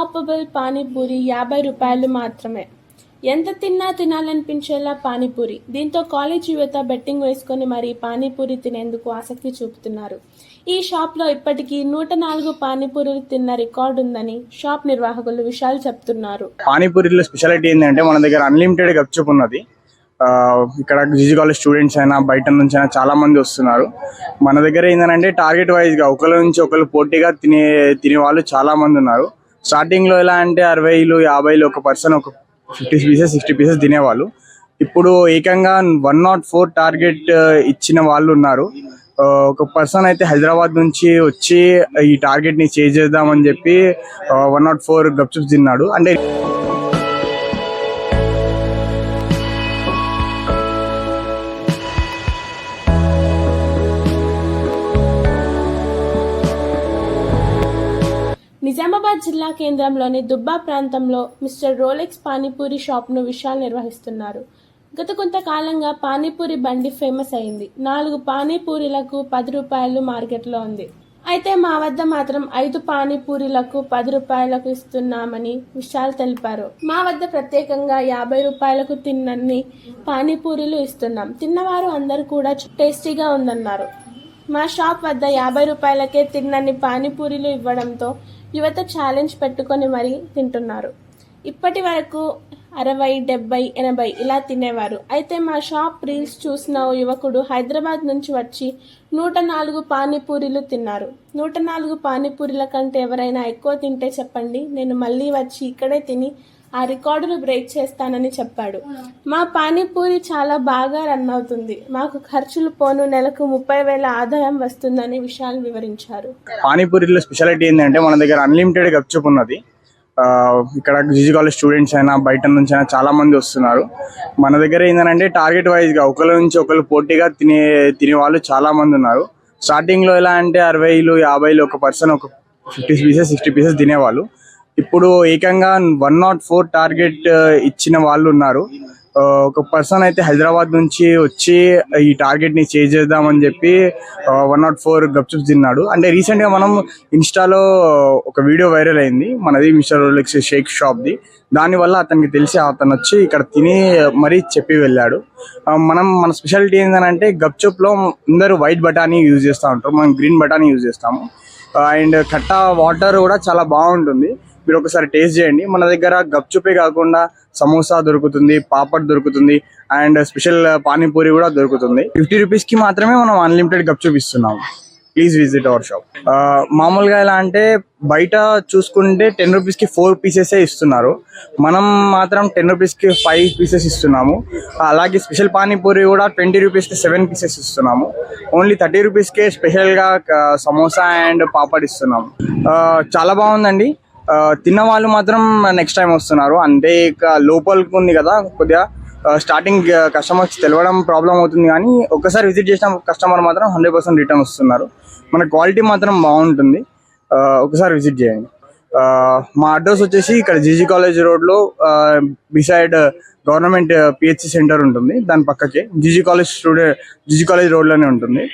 Unstoppable panipuri యాభై రూపాయలు మాత్రమే. ఎంత తిన్నా తినాలనిపించేలా పానీపూరి. దీంతో కాలేజ్ యువత బెట్టింగ్ వేసుకొని మరీ పానీపూరి తినేందుకు ఆసక్తి చూపుతున్నారు. ఈ షాప్లో ఇప్పటికీ నూట నాలుగు పానీపూరీలు తిన్న రికార్డు ఉందని షాప్ నిర్వాహకులు విషయాలు చెప్తున్నారు. పానీపూరిలో స్పెషాలిటీ ఏంటంటే మన దగ్గర అన్లిమిటెడ్ గప్చుప్ ఉన్నది. ఆ, ఇక్కడ జీజీ కాలేజ్ స్టూడెంట్స్ అయినా బయట నుంచి అయినా చాలా మంది వస్తున్నారు. మన దగ్గర ఏంటంటే టార్గెట్ వైజ్గా ఒకరి నుంచి ఒకరు పోటీగా తినే తినే వాళ్ళు చాలా మంది ఉన్నారు. స్టార్టింగ్లో ఎలా అంటే అరవైలు యాభైలు ఒక పర్సన్ ఒక ఫిఫ్టీ పీసెస్ సిక్స్టీ పీసెస్ తినేవాళ్ళు. ఇప్పుడు ఏకంగా వన్ నాట్ ఫోర్ టార్గెట్ ఇచ్చిన వాళ్ళు ఉన్నారు. ఆ, ఒక పర్సన్ అయితే హైదరాబాద్ నుంచి వచ్చి ఈ టార్గెట్ని చేజ్ చేద్దామని చెప్పి వన్ నాట్ ఫోర్ గప్చుప్స్ తిన్నాడు. అంటే నిజామాబాద్ జిల్లా కేంద్రంలోని దుబ్బా ప్రాంతంలో మిస్టర్ రోలెక్స్ పానీపూరి షాప్ను విశాల్ నిర్వహిస్తున్నారు. గత కొంతకాలంగా పానీపూరి బండి ఫేమస్ అయింది. నాలుగు పానీపూరీలకు పది రూపాయలు మార్కెట్లో ఉంది. అయితే మా వద్ద మాత్రం ఐదు పానీపూరీలకు పది రూపాయలకు ఇస్తున్నామని విశాల్ తెలిపారు. మా వద్ద ప్రత్యేకంగా యాభై రూపాయలకు తిన్నన్ని పానీపూరీలు ఇస్తున్నాం. తిన్నవారు అందరూ కూడా టేస్టీగా ఉందన్నారు. మా షాప్ వద్ద యాభై రూపాయలకే తిన్నన్ని పానీపూరీలు ఇవ్వడంతో యువత ఛాలెంజ్ పెట్టుకొని మరీ తింటున్నారు. ఇప్పటి వరకు అరవై డెబ్బై ఎనభై ఇలా తినేవారు. అయితే మా షాప్ రీల్స్ చూసిన ఓ యువకుడు హైదరాబాద్ నుంచి వచ్చి నూట నాలుగు పానీపూరీలు తిన్నారు. నూట నాలుగు పానీపూరీల కంటే ఎవరైనా ఎక్కువ తింటే చెప్పండి నేను మళ్ళీ వచ్చి ఇక్కడే తిని ఆ రికార్డును బ్రేక్ చేస్తానని చెప్పాడు. మా పానీపూరి చాలా బాగా రన్ అవుతుంది. మాకు ఖర్చులు పోను నెలకు ముప్పై వేల ఆదాయం వస్తుందని విశాల్ వివరించారు. పానీపూరిలో స్పెషాలిటీ ఏంటంటే మన దగ్గర అన్లిమిటెడ్ గప్చుప్ ఉన్నది. ఇక్కడ జీజీ కాలేజ్ స్టూడెంట్స్ అయినా బయట నుంచి అయినా చాలా మంది వస్తున్నారు. మన దగ్గర ఏంటంటే టార్గెట్ వైజ్గా ఒకళ్ళ ఒకరి నుంచి ఒకళ్ళు పోటీగా తినే తినే వాళ్ళు చాలా మంది ఉన్నారు. స్టార్టింగ్లో ఎలా అంటే అరవైలు యాభైలు ఒక పర్సన్ ఒక ఫిఫ్టీ పీసెస్ సిక్స్టీ పీసెస్ తినేవాళ్ళు. ఇప్పుడు ఏకంగా వన్ నాట్ ఫోర్ టార్గెట్ ఇచ్చిన వాళ్ళు ఉన్నారు. ఒక పర్సన్ అయితే హైదరాబాద్ నుంచి వచ్చి ఈ టార్గెట్ని చేజ్ చేద్దామని చెప్పి వన్ నాట్ ఫోర్ గప్చుప్ తిన్నాడు. అంటే రీసెంట్గా మనం ఇన్స్టాలో ఒక వీడియో వైరల్ అయింది. మనది మిస్టర్ రోలెక్స్ షేక్ షాప్ ది దానివల్ల అతనికి తెలిసి అతను వచ్చి ఇక్కడ తిని మరీ చెప్పి వెళ్ళాడు. మనం మన స్పెషాలిటీ ఏంటంటే గప్చుప్లో అందరూ వైట్ బటానీ యూజ్ చేస్తూ ఉంటారు. మనం గ్రీన్ బటానీ యూజ్ చేస్తాము. అండ్ కట్టా వాటర్ కూడా చాలా బాగుంటుంది. మీరు ఒకసారి టేస్ట్ చేయండి. మన దగ్గర గప్చుపే కాకుండా సమోసా దొరుకుతుంది పాపడ్ దొరుకుతుంది అండ్ స్పెషల్ పానీపూరి కూడా దొరుకుతుంది. ఫిఫ్టీ రూపీస్కి మాత్రమే మనం అన్లిమిటెడ్ గప్చుప్ ఇస్తున్నాం ప్లీజ్ విజిట్ అవర్ షాప్. మామూలుగా ఎలా అంటే బయట చూసుకుంటే టెన్ రూపీస్కి ఫోర్ పీసెస్ ఇస్తున్నారు. మనం మాత్రం టెన్ రూపీస్కి ఫైవ్ పీసెస్ ఇస్తున్నాము. అలాగే స్పెషల్ పానీపూరి కూడా ట్వంటీ రూపీస్కి సెవెన్ పీసెస్ ఇస్తున్నాము. ఓన్లీ థర్టీ రూపీస్ స్పెషల్గా స్పెషల్ సమోసా అండ్ పాపడ్ ఇస్తున్నాము. చాలా బాగుందండి. తిన్న వాళ్ళు మాత్రం నెక్స్ట్ టైం వస్తున్నారు. అంటే ఇక లోపలికి ఉంది కదా కొద్దిగా స్టార్టింగ్ కస్టమర్స్ తెలవడం ప్రాబ్లం అవుతుంది కానీ ఒకసారి విజిట్ చేసిన కస్టమర్ మాత్రం హండ్రెడ్ పర్సెంట్ రిటర్న్ వస్తున్నారు. మన క్వాలిటీ మాత్రం బాగుంటుంది. ఒకసారి విజిట్ చేయండి. మా అడ్రస్ వచ్చేసి ఇక్కడ జీజీ కాలేజ్ రోడ్లో బిసైడ్ గవర్నమెంట్ పిహెచ్సి సెంటర్ ఉంటుంది. దాని పక్కకే G G college student G G college రోడ్లోనే ఉంటుంది.